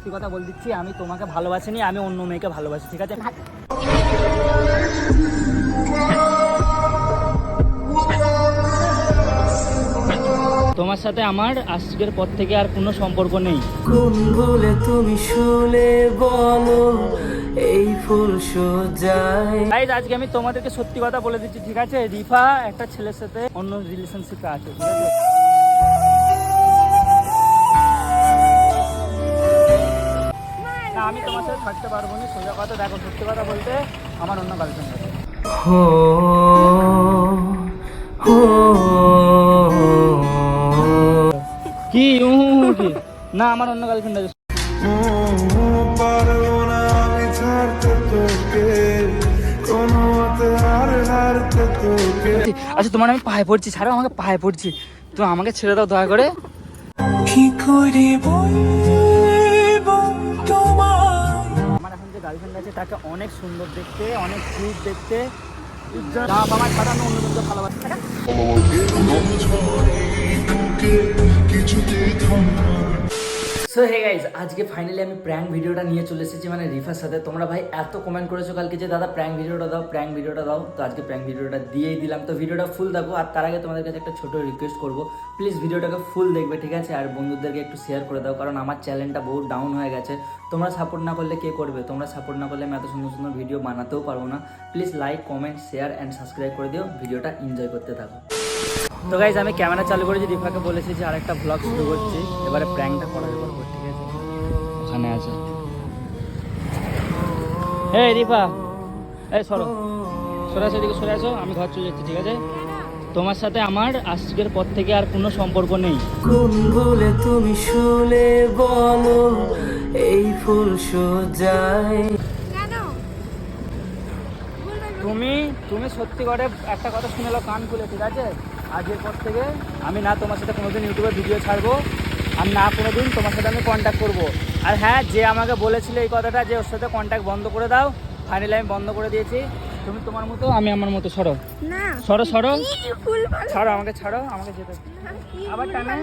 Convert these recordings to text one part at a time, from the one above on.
সত্যি কথা বল দিচ্ছি আমি তোমাকে ভালোবাসিনি আমি অন্য মেয়েকে ভালোবাসি ঠিক আছে? তোমার সাথে আমার আজকের পর থেকে আর কোনো সম্পর্ক নেই। কোন ভুলে তুমি শুলে বলো এই ফুল সোজায়। গাইজ আজকে আমি তোমাদেরকে সত্যি কথা বলে দিচ্ছি ঠিক আছে? রিফা একটা ছেলের সাথে অন্য রিলেশনশিপে আছে ঠিক আছে? না, আমি তোমার সাথে থাকতে পারব না সোজা কথা দেখো সত্যি কথা বলতে আমার অন্য গার্লফ্রেন্ড আছে। হো হো কি কি? না আমার অন্য গার্লফ্রেন্ড আছে। পারব না আমি ছাড়তে তোকে কোনো মতে হার হারতে তোকে আচ্ছা তোমার আমি পায়ে পড়ছি ছাড়ো আমাকে পায়ে পড়ছি। তো আমাকে ছেড়ে দাও দয়া করে। কি করে বলব গার্লফ্রেন্ড আছে তাকে অনেক সুন্দর দেখতে অনেক কিউট দেখতে। বাপ সো হে গাইজ আজকে ফাইনালি আমি প্র্যাঙ্ক ভিডিওটা নিয়ে চলে এসেছি মানে রিফার সাথে। তোমরা ভাই এত কমেন্ট করেছ কালকে যে, দাদা প্র্যাঙ্ক ভিডিওটা দাও প্র্যাঙ্ক ভিডিওটা দাও। তো আজকে প্র্যাঙ্ক ভিডিওটা দিয়েই দিলাম। তো ভিডিওটা ফুল দেখো, আর তার আগে তোমাদের কাছে একটা ছোট রিকোয়েস্ট করব। প্লিজ ভিডিওটাকে ফুল দেখবে, ঠিক আছে? আর বন্ধুদেরকে একটু শেয়ার করে দাও, কারণ আমার চ্যানেলটা বহু ডাউন হয়ে গেছে। তোমরা সাপোর্ট না করলে কে করবে? তোমরা সাপোর্ট না করলে আমি এত সুন্দর সুন্দর ভিডিও বানাতেও পারব না। Please like comment share and subscribe করে দিও। ভিডিওটা এনজয় করতে থাকো। তো গাইজ আমি ক্যামেরা চালু করেছি রিফাকে বলেছি যে আরেকটা ব্লগ শুরু করছি। এবারে প্র্যাঙ্কটা করার করব ঠিক আছে ওখানে আছে। এই রিফা এই সরো। সরে আসো এদিকে সরে আসো আমি ঘর চলে যাচ্ছি ঠিক আছে? তোমার সাথে আমার আজকের পর থেকে আর কোনো সম্পর্ক নেই। কোন ভুলে তুমি শুলে বলো এই ফুল সোজায়। কেন? তুমি তুমি সত্যি করে একটা কথা শুনে কান খুলে ঠিক আছে? আজকের পর থেকে আমি না তোমার সাথে কোনোদিন ইউটিউবে ভিডিও ছাড়বো আর না কোনোদিন তোমার সাথে আমি কন্ট্যাক্ট করব। আর হ্যাঁ যে আমাকে বলেছিল এই কথাটা যে ওর সাথে কন্ট্যাক্ট বন্ধ করে দাও ফাইনালি আমি বন্ধ করে দিয়েছি। তুমি তোমার মতো আমি আমার মতো সরো। না সরো সরো। ছাড়ো আমাকে ছাড়ো আমাকে যেতে আবার ভুল টানে?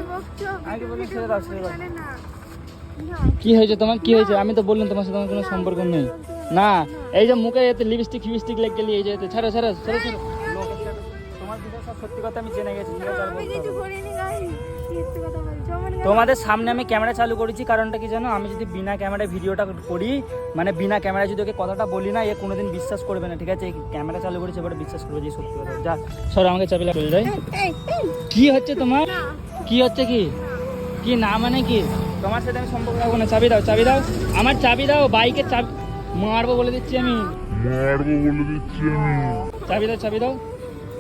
আমি কি বলি, ছেড়ে দাও, ছেড়ে দাও। না না। কি হয়েছে তোমার? কি হয়েছে? আমি তো বললাম তোমার সাথে আমার কোনো সম্পর্ক নেই। না। এই যে মুখে এতে লিপস্টিক ফিপস্টিক লেগে গেলি এই যে ছাড়ো ছাড়ো ছাড়ো ছাড়ো। সত্যি কথা আমি জেনে গেছি তোমাদের সামনে আমি ক্যামেরা চালু করেছি কারণটা কি জানো? আমি যদি বিনা ক্যামেরায় ভিডিওটা করি মানে বিনা ক্যামেরায় যদি ওকে কথাটা বলি না এ কোনোদিন বিশ্বাস করবে না ঠিক আছে? এই ক্যামেরা চালু করেছি এবারে বিশ্বাস করবে যে সত্যি কথা। যা সর আমাকে চাবি চলে এই কি হচ্ছে তোমার? কি হচ্ছে কি? কি না মানে কি? তোমার সাথে আমি সম্পর্ক রাখব না চাবি দাও চাবি দাও। আমার চাবি দাও বাইকের চাবি মারবো বলে দিচ্ছি আমি। মারবো বলে দিচ্ছি আমি। চাবি দাও চাবি দাও।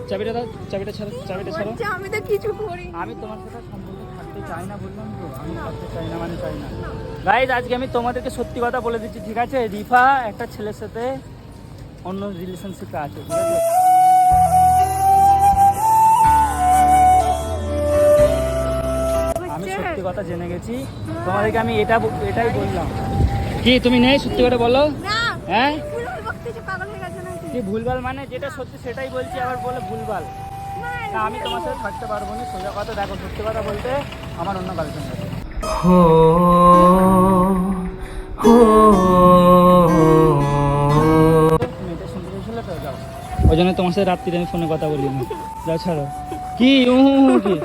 চাবিটা দাও চাবিটা ছাড়ো চাবিটা ছাড়ো। আমি তো কিছু করিনি। আমি তোমার সাথে সম্পর্ক থাকতে চাই না বললাম তো আমি থাকতে চাই না মানে চাই না। গাইজ আজকে আমি তোমাদেরকে সত্যি কথা বলে দিচ্ছি ঠিক আছে? রিফা একটা ছেলের সাথে অন্য রিলেশনশিপে আছে ঠিক আছে? আমি সত্যি কথা জেনে গেছি। তোমাদেরকে আমি এটা এটাই বললাম। কি তুমি নেই? সত্যি কথা বলো। হ্যাঁ? পাগল হয়ে গেছো। কি ভুলভাল মানে যেটা সত্যি সেটাই বলছি আবার বলে ভুলভাল। না আমি তোমার সাথে থাকতে পারব না সোজা কথা দেখো সত্যি কথা বলতে আমার অন্য গার্লফ্রেন্ড আছে। ওই জন্য তোমার সাথে রাত্রিরে আমি ফোনে কথা বলি না। যাও ছাড়ো। কি কি?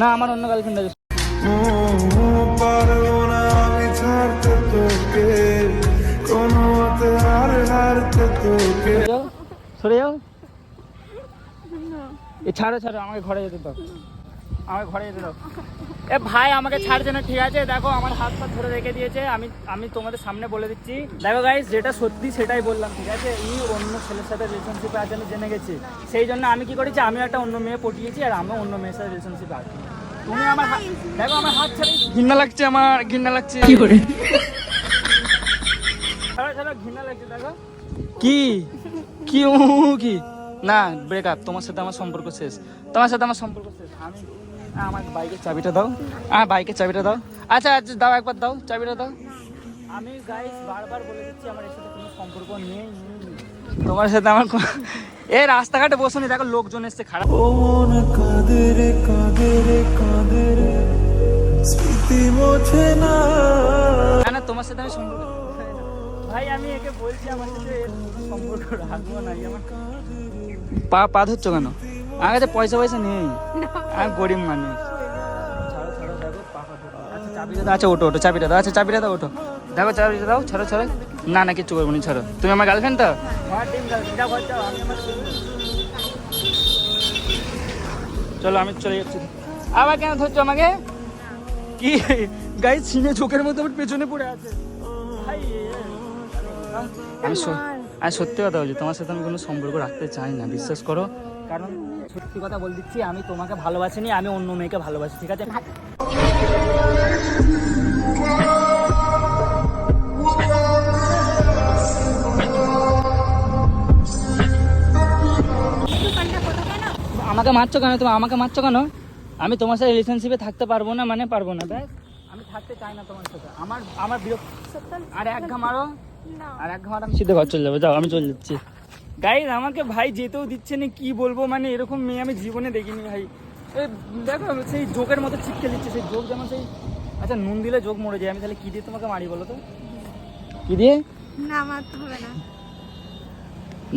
না আমার অন্য গার্লফ্রেন্ড আছে। সরে যাও। এ ছাড়ো ছাড়ো আমাকে ঘরে যেতে দাও। আমাকে ঘরে যেতে দাও। এ ভাই আমাকে ছাড়ছে না ঠিক আছে? দেখো আমার হাত পা ধরে রেখে দিয়েছে। আমি আমি তোমাদের সামনে বলে দিচ্ছি। দেখো গাইস যেটা সত্যি সেটাই বললাম ঠিক আছে? ই অন্য ছেলের সাথে রিলেশনশিপে আছে আমি জেনে গেছি। সেই জন্য আমি কি করেছি? আমি একটা অন্য মেয়ে পটিয়েছি আর আমি অন্য মেয়ের সাথে রিলেশনশিপে আছি। তুমি আমার হাত দেখো আমার হাত ছেড়ে। ঘৃণা লাগছে আমার ঘৃণা লাগছে। কি করে? ঘৃণা লাগছে দেখো। কি? কি উ কি? না ব্রেকআপ তোমার সাথে আমার সম্পর্ক শেষ। তোমার সাথে আমার সম্পর্ক শেষ। আমি আমার বাইকের চাবিটা দাও। হ্যাঁ বাইকের চাবিটা দাও। আচ্ছা আচ্ছা দাও একবার দাও চাবিটা দাও। আমি গাইস বারবার বলে দিচ্ছি আমার এর সাথে কোনো সম্পর্ক নেই। তোমার সাথে আমার এ রাস্তাঘাটে বসো নি দেখো লোকজন এসছে খারাপ ও মন কাঁদে রে কাঁদে রে কাঁদে রে স্মৃতি মোছে না না তোমার সাথে আমি সম্পর্ক ভাই আমি একে বলছি আমার সাথে সম্পর্ক রাখব না আমার পা পা ধরছো কেন? আমার কাছে পয়সা পয়সা নেই। আমি গরিব মানুষ। ছাড়ো ছাড়ো। আচ্ছা চাবিটা দাও আচ্ছা ওটো ওটো চাবিটা দাও। আচ্ছা চাবিটা দাও ওটো দেখো চাবিটা দাও ছাড়ো ছাড়ো। না না কিচ্ছু করব না ছাড়ো। তুমি আমার গার্লফ্রেন্ড তো? আমার চলো আমি চলে যাচ্ছি। আবার কেন ধরছো আমাকে? কি? গাই ছিনে চোখের আমার পেছনে পড়ে আছে। আমি আমি সত্যি কথা বলছি, তোমার সাথে আমি কোনো সম্পর্ক রাখতে চাই না, বিশ্বাস করো। কারণ সত্যি কথা বল দিচ্ছি, আমি তোমাকে ভালোবাসিনি, আমি অন্য মেয়েকে ভালোবাসি, ঠিক আছে? আমাকে মারছো কেন তুমি? আমাকে মারছো কেন? আমি তোমার সাথে রিলেশনশিপে থাকতে পারব না মানে পারব না, ব্যাস। আমি থাকতে চাই না তোমার সাথে। আমার আমার বিরক্ত আর এক ঘা মারো। আর এক ঘণ্টা আমি সিধে ঘর চলে যাব যাও আমি চলে যাচ্ছি। গাইজ আমাকে ভাই যেতেও দিচ্ছে না কি বলব? মানে এরকম মেয়ে আমি জীবনে দেখিনি ভাই। দেখো সেই যোগের মতো চিপকে দিচ্ছে সেই যোগ যেমন সেই আচ্ছা নুন দিলে যোগ মরে যায় আমি তাহলে কি দিয়ে তোমাকে মারি বলো তো? কি দিয়ে? না মারতে হবে না।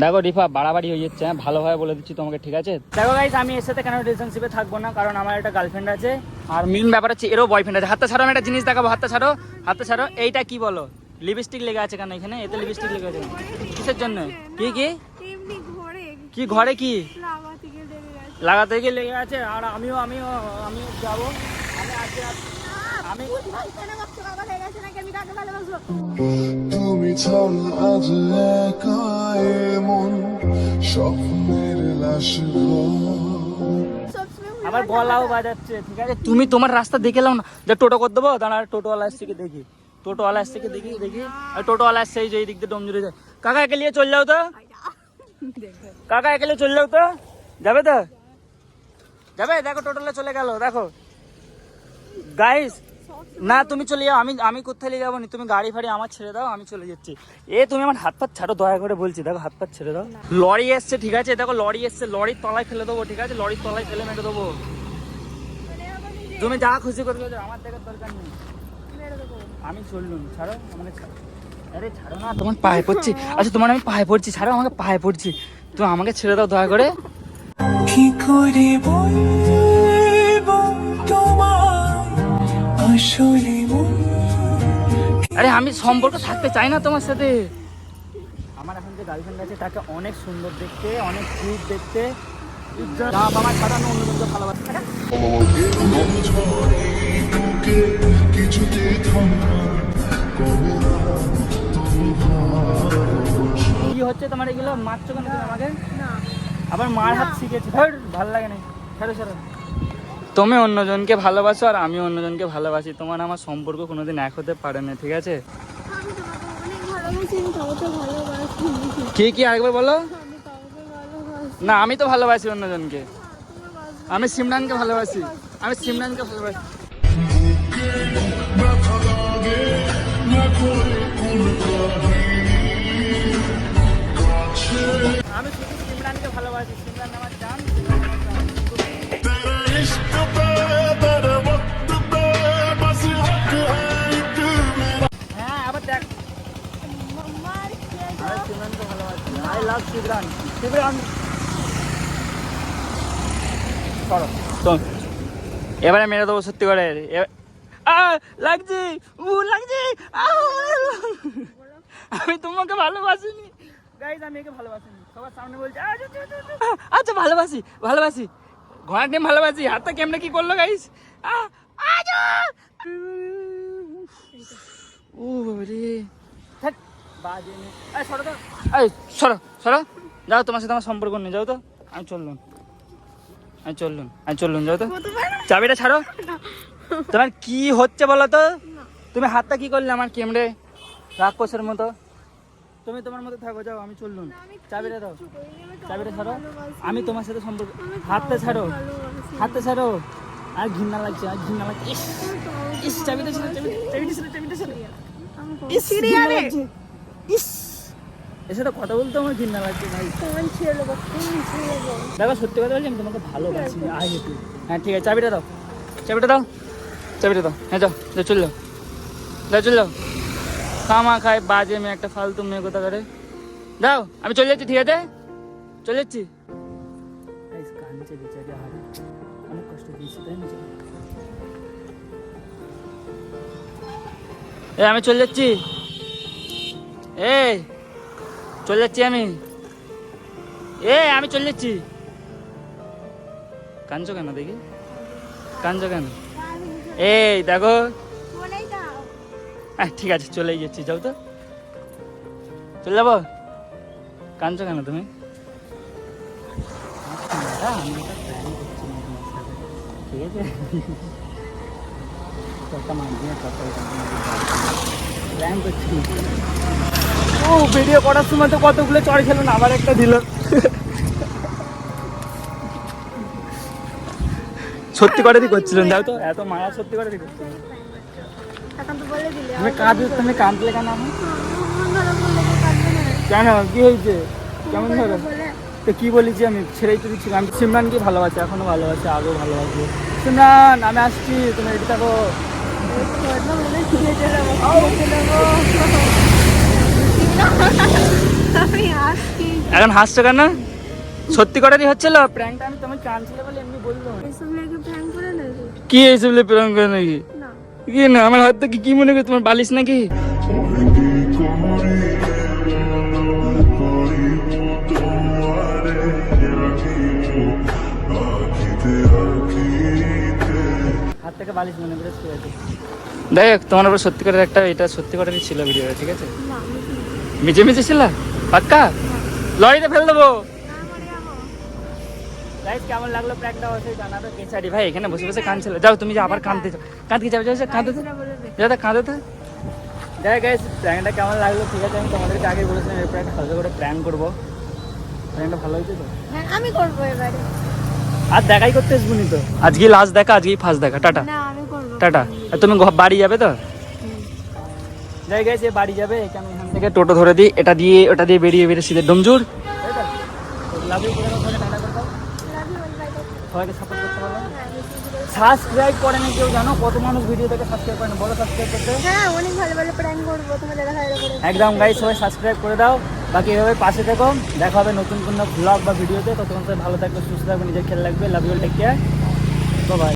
দেখো রিফা বাড়াবাড়ি হয়ে যাচ্ছে হ্যাঁ? ভালোভাবে বলে দিচ্ছি তোমাকে ঠিক আছে? দেখো গাইজ আমি এর সাথে কেন রিলেশনশিপে থাকব না? কারণ আমার একটা গার্লফ্রেন্ড আছে। আর মেন ব্যাপার হচ্ছে এরও বয়ফ্রেন্ড আছে। হাতটা ছাড়ো আমি একটা জিনিস দেখাবো হাতটা ছাড়ো হাতটা ছাড়ো। এইটা কি বলো? লিপস্টিক লেগে আছে কেন এখানে? এতে লিপস্টিক লেগে আছে কিসের জন্য? কি কি? এমনি ঘরে। কি ঘরে কি? লাগাতে গিয়ে লেগে আছে? আর আমিও আমিও আমিও যাব। আমি আজকে আমি হয়ে আমি তুমি ছাড়া আজ একা এমন স্বপ্নের লাশ আমার। গলাও বাজাচ্ছে ঠিক আছে? তুমি তোমার রাস্তা দেখে নাও না। যে টোটো করে দেবো দাঁড়া টোটোওয়ালা আসছে কি দেখি। টোটোওয়ালা আসছে কি দেখি দেখি। আর টোটোওয়ালা আসছে এই যে এই দিক দিয়ে ডোমজুড়ে যায়। কাকা, একে নিয়ে চলে যাও তো। কাকা, একে নিয়ে চলে যাও তো। যাবে তো? যাবে? দেখো টোটোলা চলে গেল, দেখো। গাইস না, তুমি চলে যাও। আমি আমি কোথায় নিয়ে যাব নি? তুমি গাড়ি ফাড়ি আমার ছেড়ে দাও, আমি চলে যাচ্ছি। এ, তুমি আমার হাত পাত ছাড়ো, দয়া করে বলছি। দেখো, হাত পাত ছেড়ে দাও। লরি এসছে, ঠিক আছে? দেখো, লরি এসছে। লরির তলায় ফেলে দেবো, ঠিক আছে? লরির তলায় ফেলে মেরে দেবো। তুমি যা খুশি করবে আমার দেখার দরকার নেই। আমি চললুম ছাড়ো আমাকে আরে ছাড়ো না তোমার পায়ে পড়ছি। আচ্ছা তোমার আমি পায়ে পড়ছি ছাড়ো আমাকে পায়ে পড়ছি। তুমি আমাকে ছেড়ে দাও দয়া করে। কি করে বলব তোমায়? আসলে আরে আমি সম্পর্ক থাকতে চাই না তোমার সাথে। আমার এখন যে গার্লফ্রেন্ড আছে তাকে অনেক সুন্দর দেখতে অনেক কিউট দেখতে। যা আমার ছাড়া আমি অন্যজনকে ভালোবাসি কি হচ্ছে তোমার এগুলো? মারছো কেন তুমি আমাকে? আবার মার হাত শিখেছি। ধর ভালো লাগে না। ছাড়ো ছাড়ো। তুমি অন্যজনকে ভালোবাসো আর আমি অন্যজনকে ভালোবাসি। তোমার আমার সম্পর্ক কোনোদিন এক হতে পারে না ঠিক আছে? আমি তোমাকে অনেক ভালোবাসি আমি কাউকে ভালোবাসি কি কি আরেকবার বলো? না আমি তো ভালোবাসি অন্যজনকে। আমি সিমরানকে ভালোবাসি। আমি সিমরানকে ভালোবাসি। সঙ্গে ভালোবাসি সিমরান আমার হ্যাঁ আবার ভালোবাসি আই লাভ সিমরান। সিমরান। এবারে মেরে দেবো সত্যি করে। লাগছে উ লাগছে! আমি তোমাকে ভালোবাসিনি। গাইজ আমি একে ভালোবাসিনি। সবার সামনে বলছে। আচ্ছা ভালোবাসি ভালোবাসি। ঘোড়ার টিম ভালোবাসি হাতটা কেমনে কি করল গাইজ ও। এই, সরো সরো, সরো। যাও তোমার সাথে আমার সম্পর্ক নেই যাও তো। আমি চললুম। আমি চললুম আমি চললুম যাও তো। চাবিটা ছাড়ো। তোমার কি হচ্ছে বলো তো? তুমি হাতটা কি করলে আমার কেমড়ে রাক্ষসের মতো। তুমি তোমার মতো থাকো যাও আমি চললুম। চাবিটা দাও। চাবিটা ছাড়ো। আমি তোমার সাথে সম্পর্ক হাতটা ছাড়ো। হাতটা ছাড়ো। আর ঘৃণা লাগছে আর ঘৃণা লাগছে। ইস চাবিটা ছিল চাবিটা চাবিটা ছিল চাবিটা ছিল ইস এর সাথে কথা বলতে আমার ঘৃণা লাগছে ভাই। দেখো সত্যি কথা বলছি আমি তোমাকে ভালোবাসি। আই হ্যাঁ ঠিক আছে চাবিটা দাও। চাবিটা দাও। চাবিটা দাও। হ্যাঁ যাও যাও চল যাও যাও চল যাও খামা খায় বাজে মেয়ে একটা ফালতু মেয়ে কোথা করে দাও আমি চলে যাচ্ছি ঠিক আছে? চলে যাচ্ছি। অনেক কষ্ট দিয়েছি তাই না? এ আমি চলে যাচ্ছি। এ চলে যাচ্ছি আমি। এ আমি চলে যাচ্ছি। কাঁদছো কেন দেখি? কাঁদছো কেন? এই দেখো। হ্যাঁ ঠিক আছে চলেই যাচ্ছি যাও তো। চলে যাব? কাঁদছো কেন তুমি। ঠিক আছে ও ভিডিও করার সময় তো কতগুলো চড় খেলো না আবার একটা দিল। সত্যি করে দি করছিলেন দাও তো এত মায়া সত্যি করে দি করছিলেন এখন তো বলে দিলে তুমি কাঁদ তুমি কাঁদলে কেন মন কাঁদবে না। কেন? কি হয়েছে? কেমন মন ধরো তো কি বলেছি আমি? ছেড়েই তো দিচ্ছি। আমি সিমরানকে ভালোবাসি এখনও ভালোবাসি আগেও ভালোবাসি। সিমরান আমি আসছি তুমি থাকো। আমি আসছি। এখন হাসছো কেন? সত্যি করারই হচ্ছিল প্র্যাঙ্কটা আমি তোমার কাঁদছিলে বলে এমনি বলল এসব লেগে প্র্যাঙ্ক করে নাকি? কি এইসব প্র্যাঙ্ক করে নাকি? না। কি না আমার হাত থেকে কি মনে করি তোমার বালিশ নাকি? হাত থেকে বালিশ মনে করে ঠিক আছে। দেখ তোমার উপর সত্যি করে একটা এটা সত্যি করারই ছিল ভিডিওটা ঠিক আছে? মিজে মিজে ছিল? পাক্কা? লরিতে ফেল দেবো। গাইস কেমন লাগল অবশ্যই জানাবে ভাই এখানে বসে বসে কাঁদছিল যাও তুমি যে আবার কাঁদতে যাও। কাঁদতে যাও যাও যাও, কাঁদতে সেটা বলে দে যাও কাঁদো তো। দেখ গাইস প্র্যাঙ্কটা কেমন লাগল? ঠিক আছে আমি তোমাদেরকে আগে বলেছিলাম ভালো করে প্র্যাঙ্ক করব। প্র্যাঙ্কটা ভালো হয়েছে তো? হ্যাঁ আমি করব এবারে। আর দেখাই করতে আসবনি তো? আজকে লাস্ট দেখা আজকেই ফার্স্ট দেখা। টাটা। না আমি করব টাটা। আর তুমি বাড়ি যাবে তো? যাই গেছে বাড়ি যাবে এখানে এখান থেকে টোটো ধরে দিই এটা দিয়ে ওটা দিয়ে বেরিয়ে বেরিয়ে সিধে ডোমজুর লাভ ইউ করে দাও, করে টাটা করে দাও। লাভ ইউ বাই বাই সবাইকে সাপোর্ট করতে করে- সাবস্ক্রাইব করে না কেউ জানো? কত মানুষ ভিডিও থেকে সাবস্ক্রাইব করে না বলো সাবস্ক্রাইব করতে। হ্যাঁ অনেক ভালো ভালো প্র্যাঙ্ক করব তোমাদের দেখা করে একদম গাই সবাই সাবস্ক্রাইব করে দাও। বাকি এভাবে পাশে থেকো। দেখা হবে নতুন কোনো ব্লগ বা ভিডিওতে ততক্ষণ সবাই ভালো থাকবে সুস্থ থাকবে নিজের খেয়াল রাখবে। Love you take care bye